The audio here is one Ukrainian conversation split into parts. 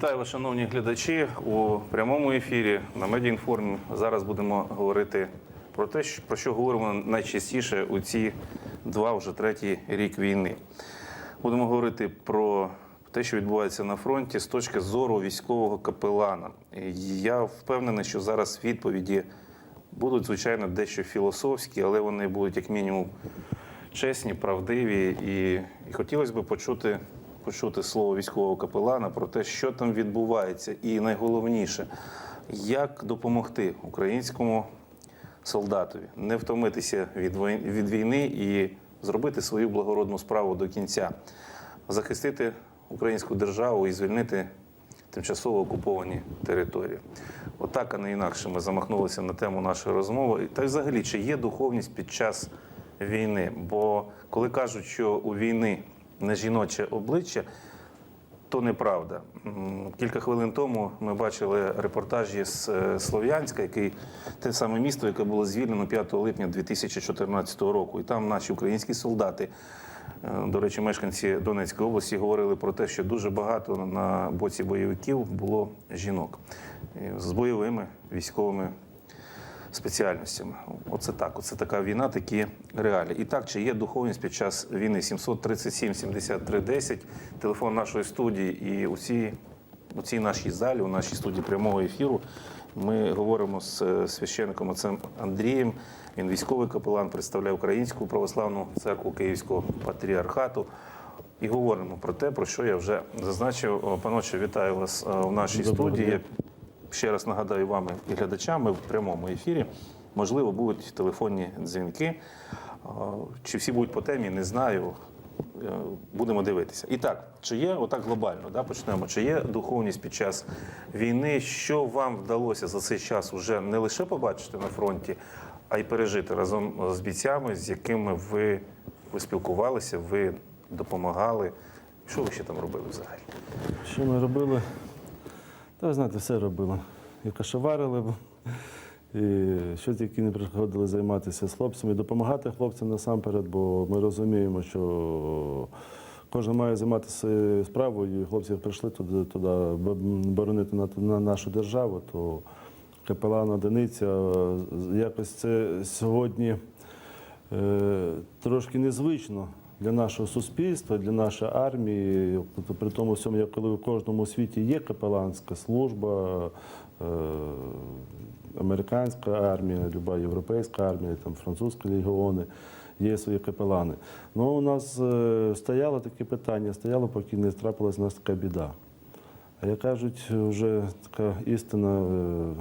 Вітаю вас, шановні глядачі. У прямому ефірі на Медіаінформ зараз будемо говорити про те, про що говоримо найчастіше у ці два вже третій рік війни. Будемо говорити про те, що відбувається на фронті з точки зору військового капелана. Я впевнений, що зараз відповіді будуть, звичайно, дещо філософські, але вони будуть як мінімум чесні, правдиві. І, і хотілося б почути, почути слово військового капелана про те, що там відбувається, і найголовніше, як допомогти українському солдатові не втомитися від війни і зробити свою благородну справу до кінця, захистити українську державу і звільнити тимчасово окуповані території. Отак, а не інакше, ми замахнулися на тему нашої розмови. Та взагалі, чи є духовність під час війни? Бо коли кажуть, що у війни не жіноче обличчя, то неправда. Кілька хвилин тому ми бачили репортажі з е, Слов'янська, який те саме місто, яке було звільнено 5 липня 2014 року. І там наші українські солдати, е, до речі, мешканці Донецької області говорили про те, що дуже багато на боці бойовиків було жінок з бойовими військовими спеціальностями. Оце так. Оце така війна, такі реалії. І так, чи є духовність під час війни 737 73 10, телефон нашої студії, і у цій, у цій нашій залі, у нашій студії прямого ефіру. Ми говоримо з е, священником отцем Андрієм. Він військовий капелан, представляє Українську православну церкву Київського патріархату. І говоримо про те, про що я вже зазначив. Паноче, вітаю вас е, в нашій Доброго студії. дня. Ще раз нагадаю вам і глядачам, в прямому ефірі. Можливо, будуть телефонні дзвінки. Чи всі будуть по темі, не знаю. Е, Будемо дивитися. І так, чи є отак глобально, да, почнемо. Чи є духовність під час війни? Що вам вдалося за цей час уже не лише побачити на фронті, а й пережити разом з бійцями, з якими ви, ви спілкувалися, ви допомагали? Що ви ще там робили взагалі? Що ми робили? Та ви знаєте, все робили. І кашеварили, і що тільки не приходили займатися з хлопцями, допомагати хлопцям насамперед, бо ми розуміємо, що кожен має займатися справою, і хлопці прийшли туди, туди боронити на, на нашу державу, то капелан одиниця якось це сьогодні е, трошки незвично для нашого суспільства, для нашої армії. Тобто При тому всьому, як коли в кожному світі є капеланська служба, е, американська армія, люба європейська армія, там французькі легіони, є свої капелани. Ну, у нас е, стояло таке питання, стояло, поки не трапилась у нас така біда. А як кажуть, вже така істина, е,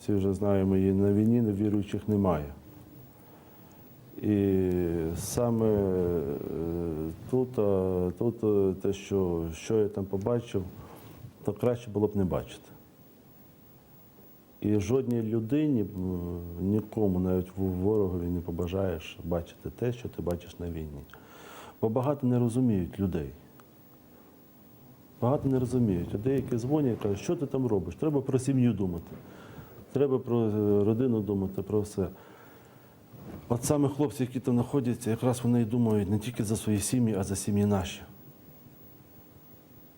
всі вже знаємо її, на війні невіруючих немає. І саме е, тут, тут е, те, що, що я там побачив, то краще було б не бачити. І жодній людині, нікому, навіть ворогові, не побажаєш бачити те, що ти бачиш на війні. Бо багато не розуміють людей. Багато не розуміють. А деякі дзвонять кажуть, що ти там робиш? Треба про сім'ю думати. Треба про е, родину думати, про все. От саме хлопці, які там знаходяться, якраз вони і думають не тільки за свої сім'ї, а за сім'ї наші,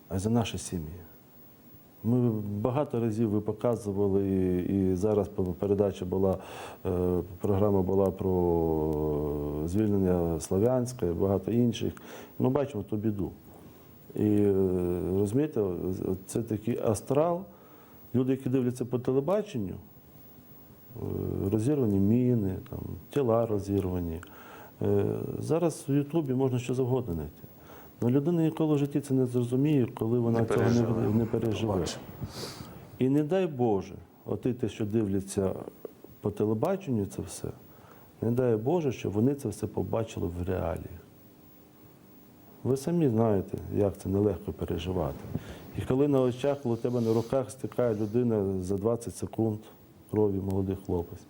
а й за наші сім'ї. Ми багато разів ви показували, і, зараз передача була, е, програма була про звільнення Слов'янська і багато інших. Ми бачимо ту біду. І е, розумієте, це такий астрал. Люди, які дивляться по телебаченню, розірвані міни, там, тіла розірвані. Е, Зараз в Ютубі можна що завгодно знайти. Але людина ніколи в житті це не зрозуміє, коли вона Не цього не, не переживе. Побачимо. І не дай Боже, от і те, що дивляться по телебаченню, це все, не дай Боже, щоб вони це все побачили в реаліях. Ви самі знаєте, як це нелегко переживати. І коли на очах, коли у тебе на руках стикає людина за 20 секунд крові, молодий хлопець.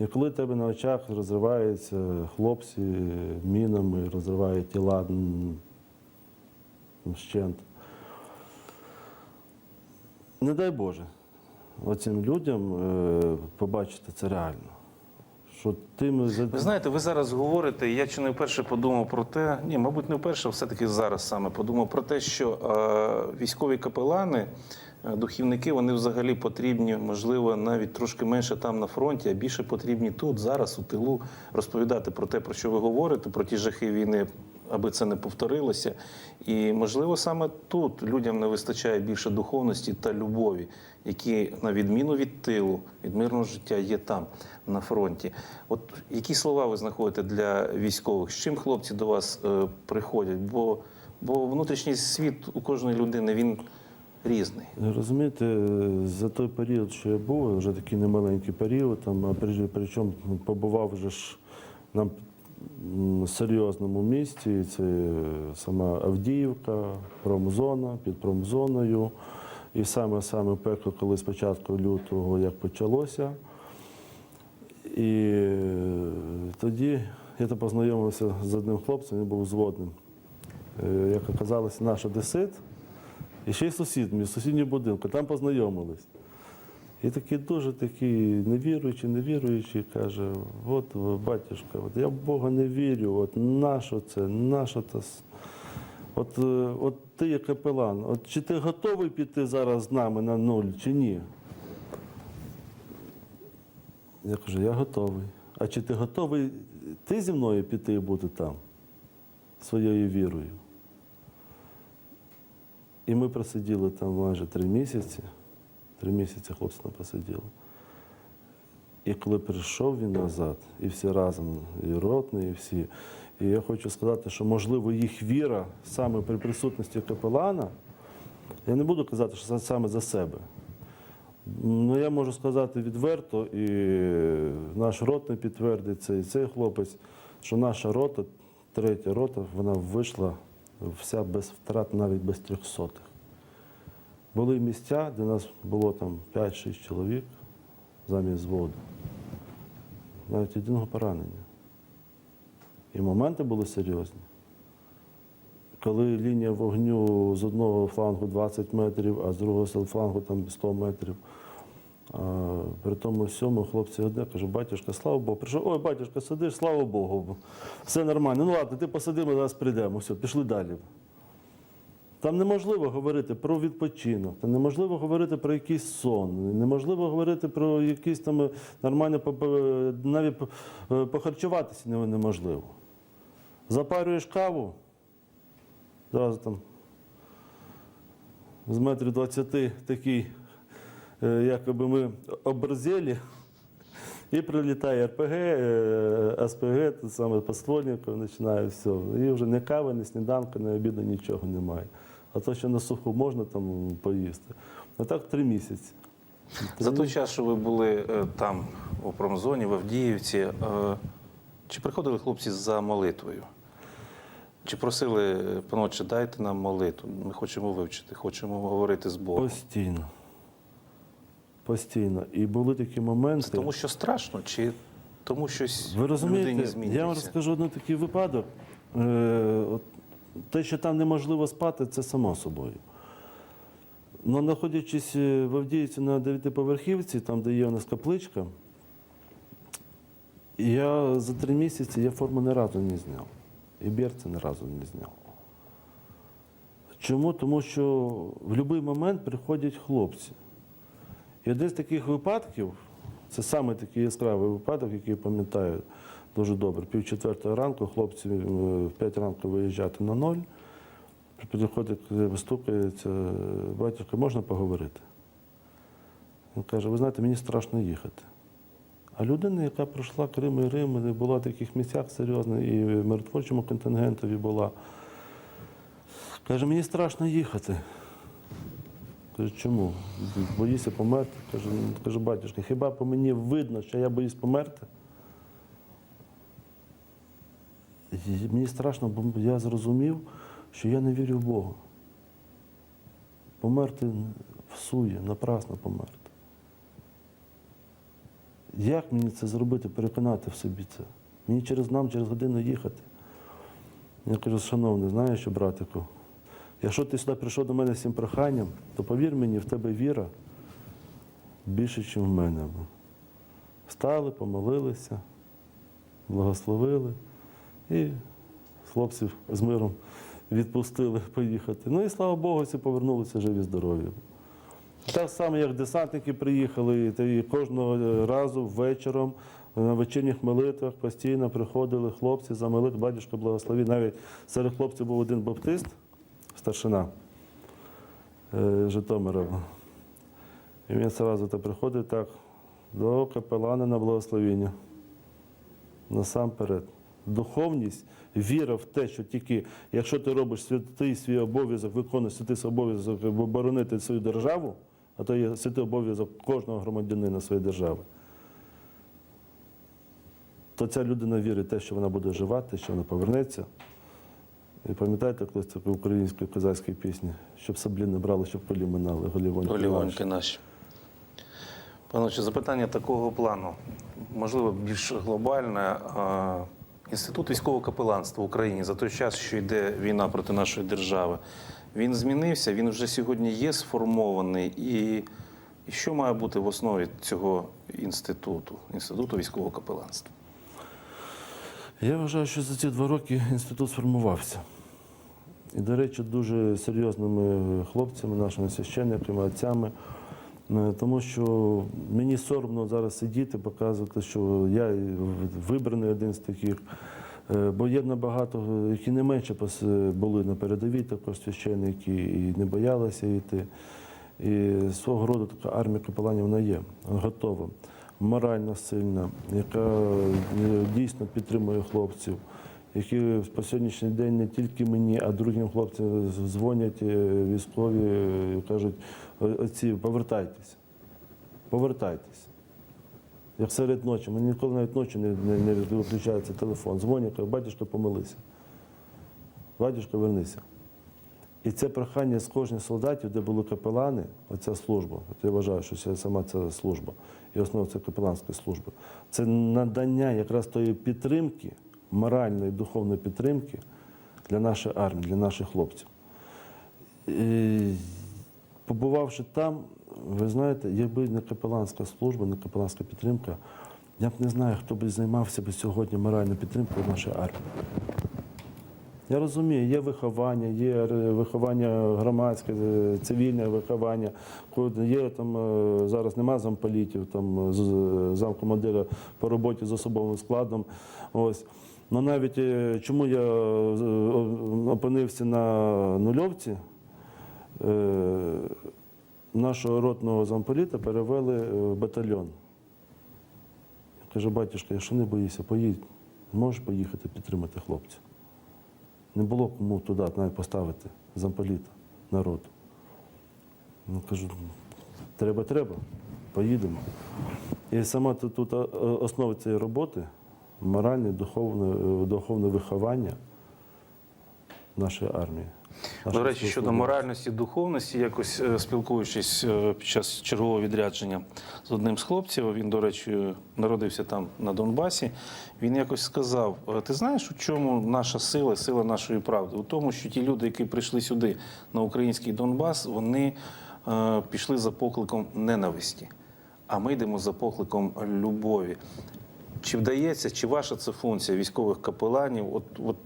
І коли у тебе на очах розриваються хлопці мінами, розривають тіла вщент. Не дай Боже, оцим людям е, побачити це реально. що тими Ви знаєте, ви зараз говорите, я чи не вперше подумав про те, ні, мабуть, не вперше, все-таки зараз саме подумав про те, що е, військові капелани, духівники, вони взагалі потрібні, можливо, навіть трошки менше там на фронті, а більше потрібні тут, зараз, у тилу, розповідати про те, про що ви говорите, про ті жахи війни, аби це не повторилося. І, можливо, саме тут людям не вистачає більше духовності та любові, які, на відміну від тилу, від мирного життя, є там, на фронті. От які слова ви знаходите для військових? З чим хлопці до вас е, приходять? Бо, бо внутрішній світ у кожної людини він різний. Розумієте, за той період, що я був, вже такий немаленький період, там, причому побував вже ж на серйозному місці. Це сама Авдіївка, промзона, під промзоною. І саме саме пекло, коли з початку лютого як почалося. І е, тоді я то познайомився з одним хлопцем, він був зводним. Е, Як оказалося, наш одесит. І ще й сусід мій, сусідній будинку, там познайомились. І такий дуже такий невіруючий, невіруючий, каже, от батюшка, от я в Бога не вірю, от нащо це, нащо це. От, е, от ти є капелан, от чи ти готовий піти зараз з нами на нуль, чи ні? Я кажу, я готовий. А чи ти готовий ти зі мною піти і бути там своєю вірою? І ми просиділи там майже три місяці. Три місяці хлопці там. І коли прийшов він назад, і всі разом, і ротний, і всі. І я хочу сказати, що можливо їх віра саме при присутності капелана, я не буду казати, що це саме за себе. Ну, я можу сказати відверто, і наш ротний підтвердить це, і цей хлопець, що наша рота, третя рота, вона вийшла вся без втрат, навіть без трьохсотих. Були місця, де нас було там 5-6 чоловік замість зводу. Навіть єдиного поранення. І моменти були серйозні. Коли лінія вогню з одного флангу 20 метрів, а з другого флангу там 100 метрів. При тому всьому хлопці одне каже, батюшка, слава Богу, прийшов, ой, батюшка, сидиш, слава Богу. Все нормально. Ну ладно, ти посиди, ми зараз прийдемо. Все, пішли далі. Там неможливо говорити про відпочинок, там неможливо говорити про якийсь сон, неможливо говорити про якісь там е, нормально навіть е, похарчуватися неможливо. Запарюєш каву, зараз там з метрів 20 такий, якоби ми оборзели, і прилітає РПГ, е, СПГ, саме подствольників, починає все. І вже не кави, ні сніданку, ні обіду, нічого немає. А то, що на суху можна там поїсти. А так три місяці. За той час, що ви були е, там, у промзоні, в Авдіївці, е, чи приходили хлопці за молитвою? Чи просили, е, паноче, дайте нам молитву? Ми хочемо вивчити, хочемо говорити з Богом. Постійно. Постійно. І були такі моменти. Це тому, що страшно, чи тому щось Ви розумієте, я вам розкажу один такий випадок. Е, те, що там неможливо спати, це само собою. Ну, знаходячись е, в Авдіївці на дев'ятиповерхівці, там, де є у нас капличка, я за три місяці я форму ні разу не зняв. І берці ні разу не зняв. Чому? Тому що в будь-який момент приходять хлопці. І один з таких випадків, це саме такий яскравий випадок, який я пам'ятаю дуже добре. Пів четвертого ранку хлопці е, в п'ять ранку виїжджати на ноль. Приходить, стукається, батюшка, можна поговорити? Він каже, ви знаєте, мені страшно їхати. А людина, яка пройшла Крим і Рим, і була в таких місцях серйозно, і в миротворчому контингентові була, каже, мені страшно їхати. Кажу, чому? Боюся померти. Кажу, «Ну, кажу, батюшка, хіба по мені видно, що я боюсь померти? І мені страшно, бо я зрозумів, що я не вірю в Бога. Померти всує, напрасно померти. Як мені це зробити, переконати в собі це? Мені через нам, через годину їхати. Я кажу, шановний, знаєш що, братику, якщо ти сюди прийшов до мене з цим проханням, то повір мені, в тебе віра більше, ніж в мене. Встали, помолилися, благословили і хлопців з миром відпустили поїхати. Ну і слава Богу, всі повернулися живі здорові. Так само, як десантники приїхали, і кожного разу вечором на вечірніх молитвах постійно приходили хлопці за батюшка благословив. Навіть серед хлопців був один баптист, старшина е, Житомира. І він одразу то приходить так до капелана на благословіння. Насамперед. Духовність, віра в те, що тільки якщо ти робиш святий свій обов'язок, виконуєш святий свій обов'язок оборонити свою державу, а то є святий обов'язок кожного громадянина своєї держави, то ця людина вірить в те, що вона буде жива, те, що вона повернеться. І пам'ятаєте колись таку українську козацьку пісню, щоб саблі не брали, щоб полі минали, голівоньки. наші». Олівоньки наші. Панове, запитання такого плану, можливо, більш глобальне. Інститут військового капеланства в Україні за той час, що йде війна проти нашої держави, він змінився, він вже сьогодні є сформований. І що має бути в основі цього інституту, інституту військового капеланства? Я вважаю, що за ці два роки інститут сформувався. І, до речі, дуже серйозними хлопцями, нашими священниками, отцями. Е, Тому що мені соромно зараз сидіти, показувати, що я вибраний один з таких. Е, Бо є набагато, які не менше були на передовій, також священники, і не боялися йти. І свого роду така армія капеланів вона є, готова, морально сильна, яка е, дійсно підтримує хлопців, які по сьогоднішній день не тільки мені, а другим хлопцям дзвонять е, військові е, і кажуть, «О- отці, повертайтеся, повертайтеся. Як серед ночі, мені ніколи навіть ночі не, не, не виключається телефон. Дзвонять, кажуть, батюшка, помилися. Батюшка, вернися. І це прохання з кожних солдатів, де були капелани, оця служба, от я вважаю, що це сама ця служба, і основа це капеланська служба. Це надання якраз тої підтримки, моральної, духовної підтримки для нашої армії, для наших хлопців. І, побувавши там, ви знаєте, якби не капеланська служба, не капеланська підтримка, я б не знаю, хто б займався б сьогодні моральною підтримкою нашої армії. Я розумію, є виховання, є е, виховання громадське, е, цивільне виховання. Є там е, зараз нема замполітів, там з- замкомандира по роботі з особовим складом. Ось. Ну навіть е, чому я е, опинився на нульовці, е, нашого ротного замполіта перевели е, в батальйон. Каже, батюшка, якщо не боїшся, поїдь. Можеш поїхати підтримати хлопців. Не було кому туди навіть поставити замполіта народу. Ну, кажу, треба, треба, поїдемо. І сама тут, тут основа цієї роботи моральне, духовне, е, духовне виховання нашої армії. До речі, щодо моральності, духовності, якось е, спілкуючись е, під час чергового відрядження з одним з хлопців, він, до речі, народився там на Донбасі. Він якось сказав: «Е, ти знаєш, у чому наша сила, сила нашої правди? У тому, що ті люди, які прийшли сюди на український Донбас, вони е, пішли за покликом ненависті, а ми йдемо за покликом любові. Чи вдається, чи ваша це функція військових капеланів, от, от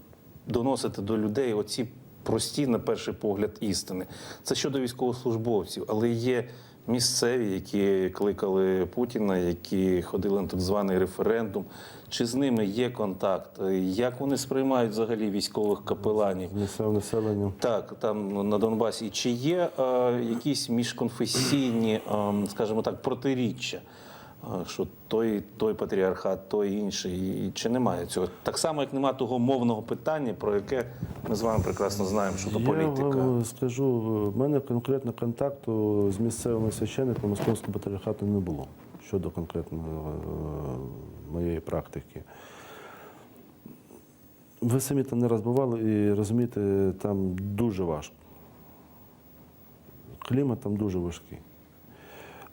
доносити до людей оці прості, на перший погляд, істини? Це щодо військовослужбовців, але є місцеві, які кликали Путіна, які ходили на так званий референдум. Чи з ними є контакт? Як вони сприймають взагалі військових капеланів? з місцевим населенням. Так, там на Донбасі. Чи є е, якісь міжконфесійні, е, скажімо так, протиріччя? Що той, той патріархат, той інший, і чи немає цього? Так само, як немає того мовного питання, про яке ми з вами прекрасно знаємо, що то Я політика. вам скажу, в мене конкретно контакту з місцевими священниками Московського патріархату не було щодо конкретно е, моєї практики. Ви самі там не раз бували і розумієте, там дуже важко. Клімат там дуже важкий.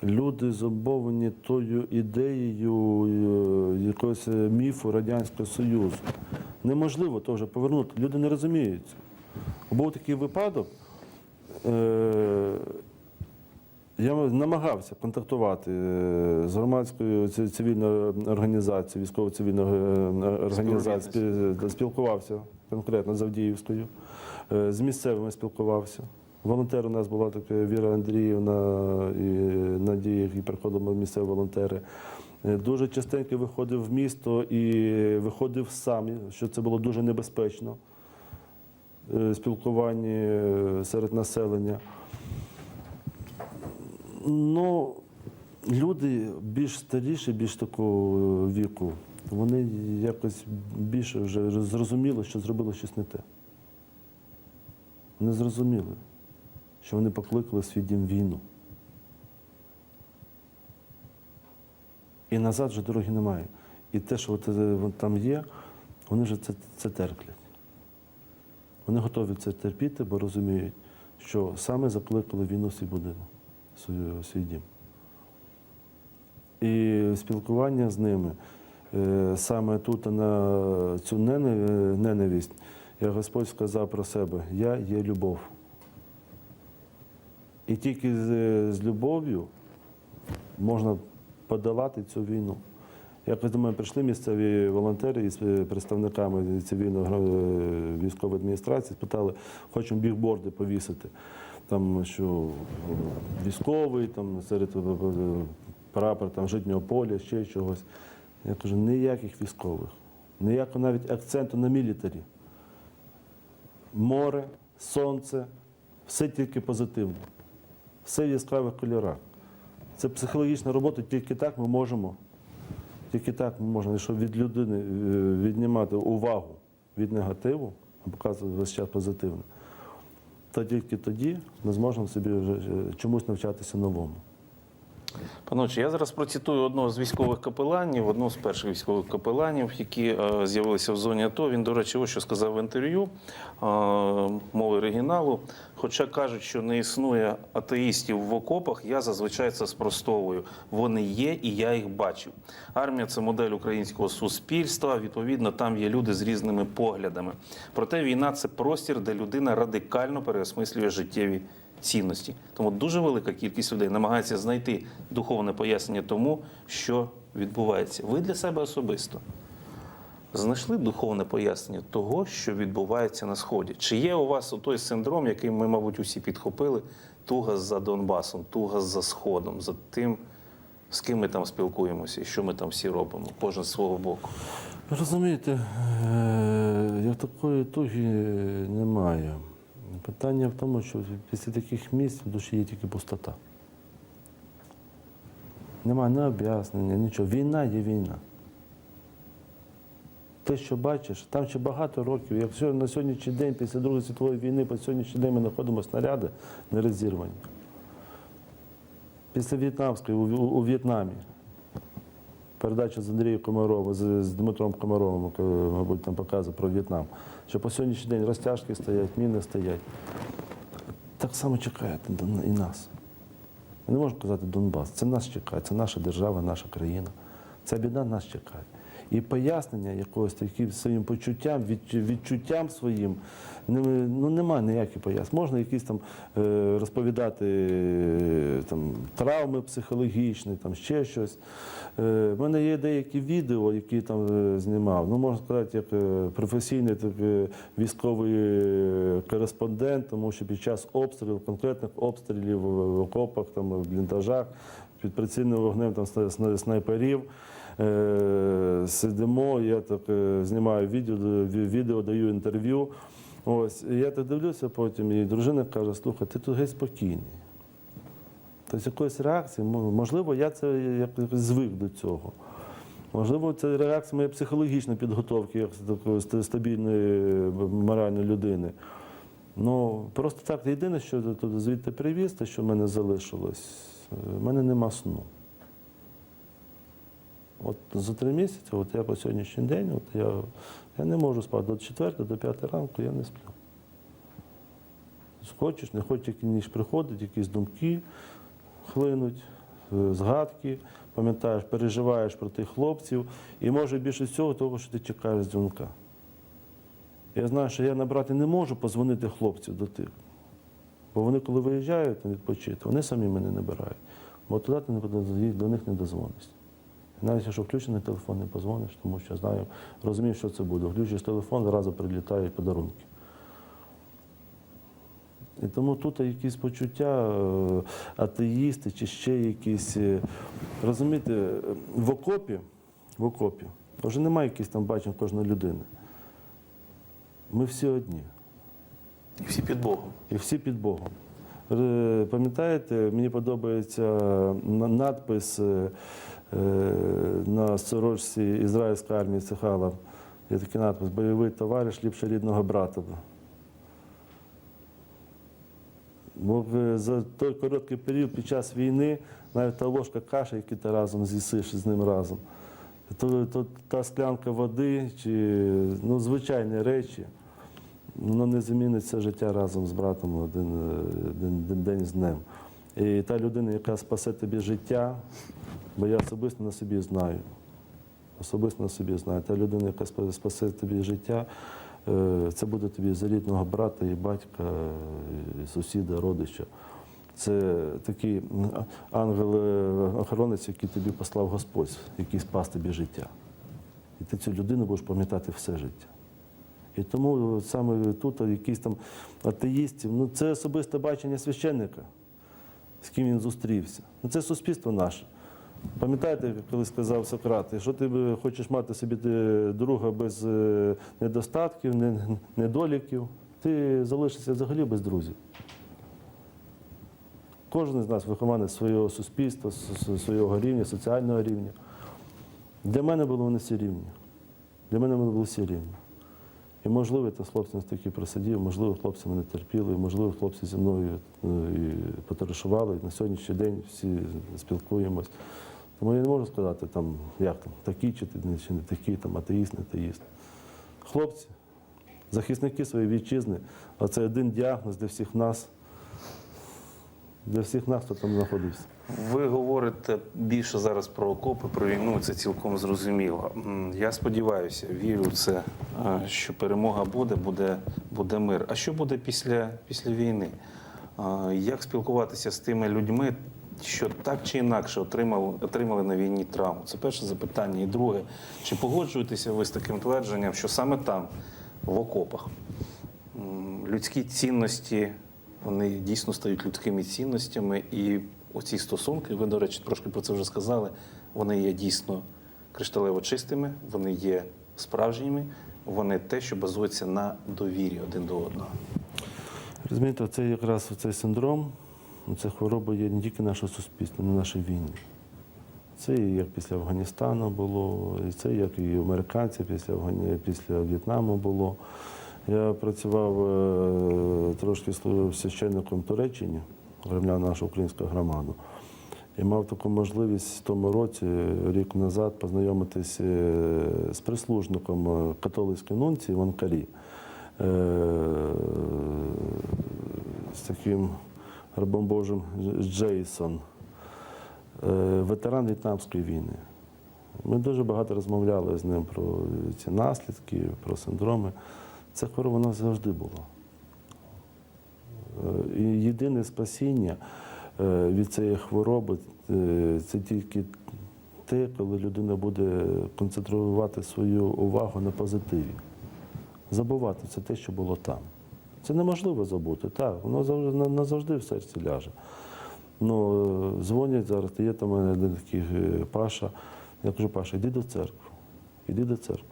Люди зомбовані тою ідеєю е, якогось міфу Радянського Союзу. Неможливо теж повернути. Люди не розуміють. Був такий випадок. Е- Я намагався контактувати е, з громадською цивільною організацією, військово-цивільною е, організацією, спілкувався конкретно з Авдіївською, е, з місцевими спілкувався. Волонтер у нас була така Віра Андріївна і Надія, які приходили місцеві волонтери. Е, Дуже частенько виходив в місто і виходив сам, що це було дуже небезпечно. е, Спілкування е, серед населення. Ну, люди більш старіші, більш такого віку, вони якось більше вже зрозуміли, що зробили щось не те. Вони зрозуміли, що вони покликали свій дім війну. І назад вже дороги немає. І те, що е, там є, вони вже це, це терплять. Вони готові це терпіти, бо розуміють, що саме закликали війну свій будинок, свій, свій дім. І спілкування з ними е, саме тут на цю е, ненависть, як Господь сказав про себе, я є любов. І тільки з, з любов'ю можна подолати цю війну. Якось до мене прийшли місцеві волонтери із е, представниками цивільної е, військової адміністрації, спитали, хочемо бігборди повісити. Там, що е, військовий, там, серед прапор там, житнього поля, ще чогось. Я кажу, ніяких військових, ніякого навіть акценту на мілітарі. Море, сонце, все тільки позитивно, все в яскравих кольорах. Це психологічна робота, тільки так ми можемо. Тільки так ми можемо, щоб від людини е, віднімати увагу від негативу, а показувати весь час позитивне, то тільки тоді ми зможемо собі вже е, чомусь навчатися новому. Пановичі, я зараз процитую одного з військових капеланів, одного з перших військових капеланів, які е, з'явилися в зоні АТО. Він, до речі, ось що сказав в інтерв'ю е, мови оригіналу. Хоча кажуть, що не існує атеїстів в окопах, я зазвичай це спростовую. Вони є, і я їх бачив. Армія це модель українського суспільства. Відповідно, там є люди з різними поглядами. Проте війна це простір, де людина радикально переосмислює життєві цінності. Тому дуже велика кількість людей намагається знайти духовне пояснення тому, що відбувається. Ви для себе особисто знайшли духовне пояснення того, що відбувається на сході? Чи є у вас той синдром, який ми, мабуть, усі підхопили, туга за Донбасом, туга за Сходом, за тим, з ким ми там спілкуємося і що ми там всі робимо, кожен з свого боку? Розумієте, е, як такої туги немає. Питання в тому, що після таких місць в душі є тільки пустота. Немає ні об'яснення, нічого. Війна є війна. Те, що бачиш, там ще багато років. Якщо на сьогоднішній день, після Другої світової війни, по сьогоднішній день ми знаходимо снаряди не розірвані. Після В'єтнамської у, у, у В'єтнамі передача з Андрієм Комаровим, з, з Дмитром Комаровим, мабуть, там показує про В'єтнам, що по сьогоднішній день розтяжки стоять, міни стоять. Так само чекають і нас. Я не можу казати Донбас. Це нас чекає, це наша держава, наша країна. Ця біда нас чекає. І пояснення якогось таким своїм почуттям, відчуттям своїм, ну немає ніяких пояснень. Можна якісь там е, розповідати е, там, травми психологічні, там ще щось. Е, в мене є деякі відео, які там е, знімав. Ну, можна сказати, як е, професійний так, е, військовий е, кореспондент, тому що під час обстрілів, конкретних обстрілів в окопах, там, в бліндажах, під прицільним вогнем там, сна- сна- снайперів. Е, сидимо, я так е, знімаю відео, відео, даю інтерв'ю. Ось, і я так дивлюся потім, і дружина каже, слухай, ти тут геть спокійний. Тобто якоїсь реакції, можливо, я це якось звик до цього. Можливо, це реакція моєї психологічної підготовки, як такої стабільної моральної людини. Ну, просто так, єдине, що звідти привіз, те, що в мене залишилось, е, в мене нема сну. От за три місяці, от я по сьогоднішній день, от я, я не можу спати до 4 до 5 ранку, я не сплю. Хочеш, не хочеш, які ніж приходить, якісь думки хлинуть, е, згадки, пам'ятаєш, переживаєш про тих хлопців. І може більше всього того, що ти чекаєш дзвінка. Я знаю, що я набрати не можу позвонити хлопців до тих. Бо вони, коли виїжджають відпочити, вони самі мене набирають. Бо туди ти до них не дозвонишся. Навіть якщо включений телефон, не позвониш, тому що знаю, розумію, що це буде. Включиш телефон, зразу прилітають подарунки. І тому тут якісь почуття, е, атеїсти чи ще якісь. е, Розумієте, в окопі, в окопі вже немає якихось там бачень кожної людини. Ми всі одні. І всі під Богом. І всі під Богом. Е, Пам'ятаєте, мені подобається надпис е, е, на сорочці ізраїльської армії Цехала. Є такий надпис Бойовий товариш ліпше рідного брата. Бо за той короткий період під час війни навіть та ложка каші, яку ти разом з'їсиш з ним разом, то, то та склянка води чи ну, звичайні речі, воно не замінить це життя разом з братом один, е, один, один день з днем. І та людина, яка спасе тобі життя, бо я особисто на собі знаю. Особисто на собі знаю. Та людина, яка спасе тобі життя, е, це буде тобі за рідного брата і батька, і сусіда, родича. Це такий ангел-охоронець, який тобі послав Господь, який спас тобі життя. І ти цю людину будеш пам'ятати все життя. І тому саме тут якісь там атеїстів, ну це особисте бачення священника, з ким він зустрівся. Ну це суспільство наше. Пам'ятаєте, коли сказав Сократ, якщо ти хочеш мати собі е, друга без е, недостатків, недоліків, ти залишишся взагалі без друзів. Кожен з нас вихований свого суспільства, свого рівня, соціального рівня. Для мене були вони всі рівні. Для мене вони були всі рівні. І можливо, я хлопці таки просидів, можливо, хлопці мене терпіли, можливо, хлопці зі мною е, і потоваришували. На сьогоднішній день всі спілкуємось. Тому я не можу сказати, там, як там, такі чи не такі, там, атеїст, не атеїст. Хлопці, захисники своєї вітчизни, а це один діагноз для всіх нас, для всіх нас, хто там знаходився. Ви говорите більше зараз про окопи, про війну, це цілком зрозуміло. Я сподіваюся, вірю в це, е, що перемога буде, буде, буде мир. А що буде після, після війни? Як спілкуватися з тими людьми, що так чи інакше отримали, отримали на війні травму? Це перше запитання. І друге, чи погоджуєтеся ви з таким твердженням, що саме там, в окопах, людські цінності, вони дійсно стають людськими цінностями, і оці стосунки, ви, до речі, трошки про це вже сказали, вони є дійсно кришталево чистими, вони є справжніми, вони те, що базується на довірі один до одного. Розумієте, це якраз цей синдром, ця хвороба є не тільки наше суспільство, не нашої війни. Це і як після Афганістану було, і це як і американці після, після В'єтнаму було. Я працював е, трошки служив священником Туреччині, громляв нашу українську громаду. І мав таку можливість в тому році, рік назад, познайомитись е, з прислужником е, католицької нунції в Анкарі. З таким рабом Божим Джейсон, ветеран В'єтнамської війни. Ми дуже багато розмовляли з ним про ці наслідки, про синдроми. Ця хвороба нас завжди була. Е, І єдине спасіння е, від цієї хвороби е, це тільки те, коли людина буде концентрувати свою увагу на позитиві. Забувати це те, що було там. Це неможливо забути. Так, воно завжди назавжди в серці ляже. Ну, дзвонять зараз, є там один такий Паша. Я кажу, Паша, йди до церкви. Іди до церкви.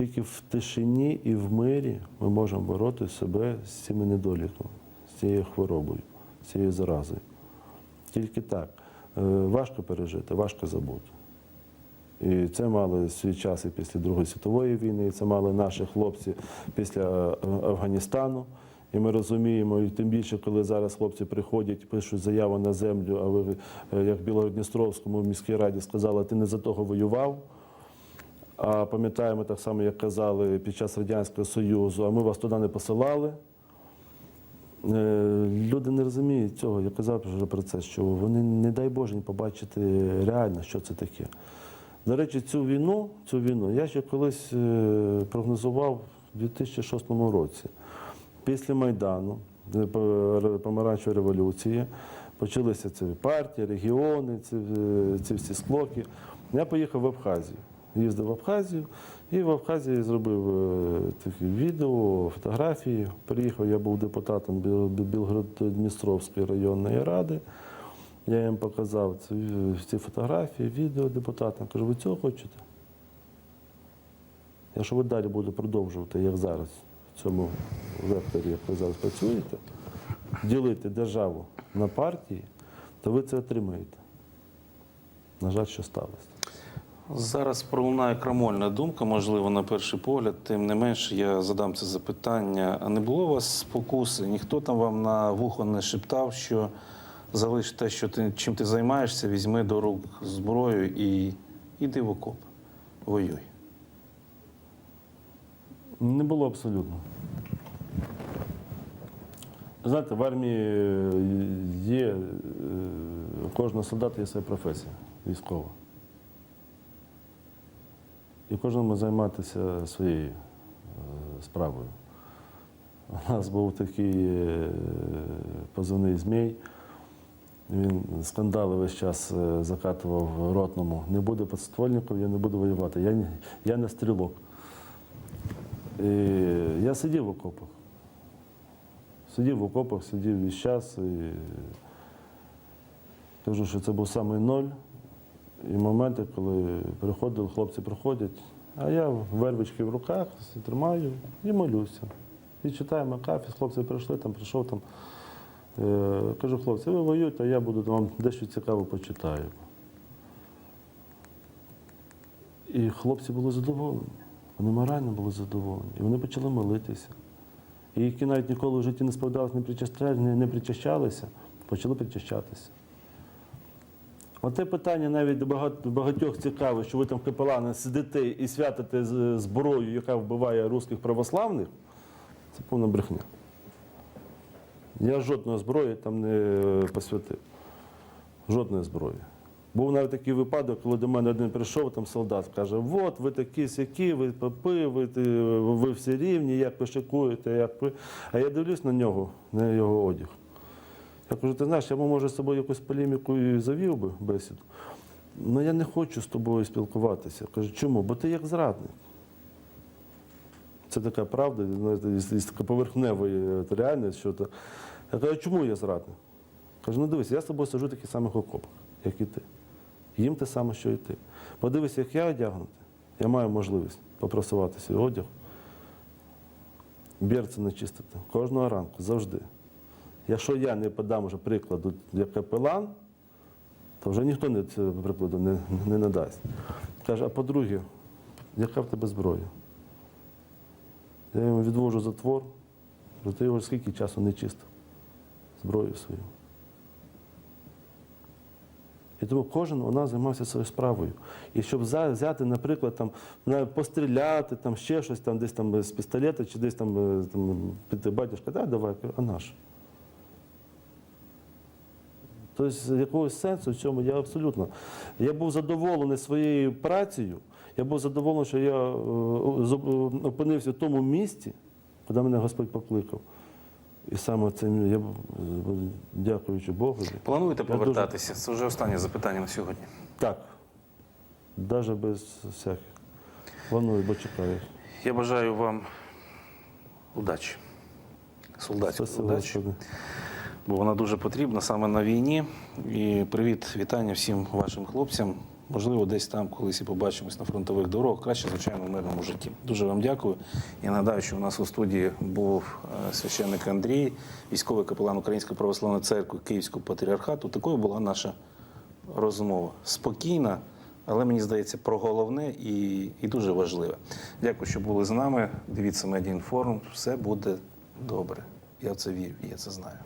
Тільки в тишині і в мирі ми можемо бороти себе з цими недоліками, з цією хворобою, з цією заразою. Тільки так. Е, Важко пережити, важко забути. І це мали свій час і після Другої світової війни, і це мали наші хлопці після е, Афганістану. І ми розуміємо, і тим більше, коли зараз хлопці приходять, пишуть заяву на землю, а ви, е, як в Білгородністровському в міській раді сказали, ти не за того воював. А пам'ятаємо так само, як казали під час Радянського Союзу, а ми вас туди не посилали. Е, Люди не розуміють цього. Я казав вже про це, що вони, не дай Боже, не побачити реально, що це таке. До речі, цю війну, цю війну я ще колись е, прогнозував у 2006 році. Після Майдану е, помаранчевої революції. Почалися ці партії, регіони, ці, ці всі склоки. Я поїхав в Абхазію. Їздив в Абхазію і в Абхазії зробив е, такі відео, фотографії. Приїхав, я був депутатом Біл- Білгород-Дністровської районної ради. Я їм показав ці, фотографії, відео депутатам. Кажу, ви цього хочете? Якщо ви далі будете продовжувати, як зараз, в цьому векторі, як ви зараз працюєте, ділити державу на партії, то ви це отримаєте. На жаль, що сталося. Зараз пролунає крамольна думка, можливо, на перший погляд. Тим не менш, я задам це запитання. А не було у вас спокуси? Ніхто там вам на вухо не шептав, що залиш те, що ти, чим ти займаєшся, візьми до рук зброю і іди в окоп, воюй. Не було абсолютно. Знаєте, в армії є, е, кожного солдата є своя професія військова. І кожному займатися своєю е, справою. У нас був такий е, позивний змій. Він скандали весь час е, закатував ротному. Не буде підствольників, я не буду воювати. Я, не- я не стрілок. І я сидів в окопах. Сидів в окопах, сидів весь час і кажу, що це був саме ноль. І моменти, коли приходили, хлопці приходять, а я вервички в руках тримаю і молюся. І читаю Макафіс, хлопці прийшли, там прийшов там. Е, кажу, хлопці, ви воюєте, а я буду вам дещо цікаво почитаю. І хлопці були задоволені. Вони морально були задоволені. І вони почали молитися. І які навіть ніколи в житті не сповідалися, не причащалися, почали причащатися. Оте питання навіть до багатьох цікаве, що ви там капелани сидите і святите зброю, яка вбиває русських православних, це повна брехня. Я жодної зброї там не посвятив. Жодної зброї. Був навіть такий випадок, коли до мене один прийшов, там солдат каже: от ви такі сякі, ви попи, ви, ви всі рівні, як ви шикуєте, як ви. А я дивлюсь на нього, на його одяг. Я кажу, ти знаєш, я б, може з тобою якусь полеміку і завів би бесіду. але я не хочу з тобою спілкуватися. Кажу, чому? Бо ти як зрадник. Це така правда, із, така поверхневої е, реальність, що то. Я кажу, чому я зрадник? Кажу, ну дивись, я з тобою сиджу в таких самих окопах, як і ти. Їм те саме, що і ти. Подивись, як я одягнутий. Я маю можливість попросувати свій одяг, бірці начистити кожного ранку, завжди. Якщо я не подам вже прикладу як капелан, то вже ніхто не цього прикладу не, не надасть. Каже, а по-друге, яка в тебе зброя? Я йому відвожу затвор, кажу, ти його скільки часу не чистив зброю свою. І тому кожен у нас займався своєю справою. І щоб взяти, наприклад, там, постріляти, там, ще щось, там, десь там, з пістолета чи десь там, е, там піти батюшка, да, давай, а наш. Тобто якогось сенсу в цьому я абсолютно. Я був задоволений своєю працею, я був задоволений, що я е, е, опинився в тому місці, куди мене Господь покликав. І саме цим я дякуючи Богу. Плануєте Я дуже- повертатися? Це вже останнє запитання на сьогодні. Так. Навіть без всяких. Планую, бо чекаю. Я бажаю вам удачі. Спасибо, удачі. Бо вона дуже потрібна саме на війні. І привіт, вітання всім вашим хлопцям. Можливо, десь там колись і побачимось на фронтових дорогах. Краще, звичайно, в мирному житті. Дуже вам дякую. Я нагадаю, що у нас у студії був е, священник Андрій, військовий капелан Української православної церкви Київського патріархату. Такою була наша розмова. Спокійна, але мені здається, про головне і, і дуже важливе. Дякую, що були з нами. Дивіться Медіаінформ. Все буде добре. Я в це вірю, я це знаю.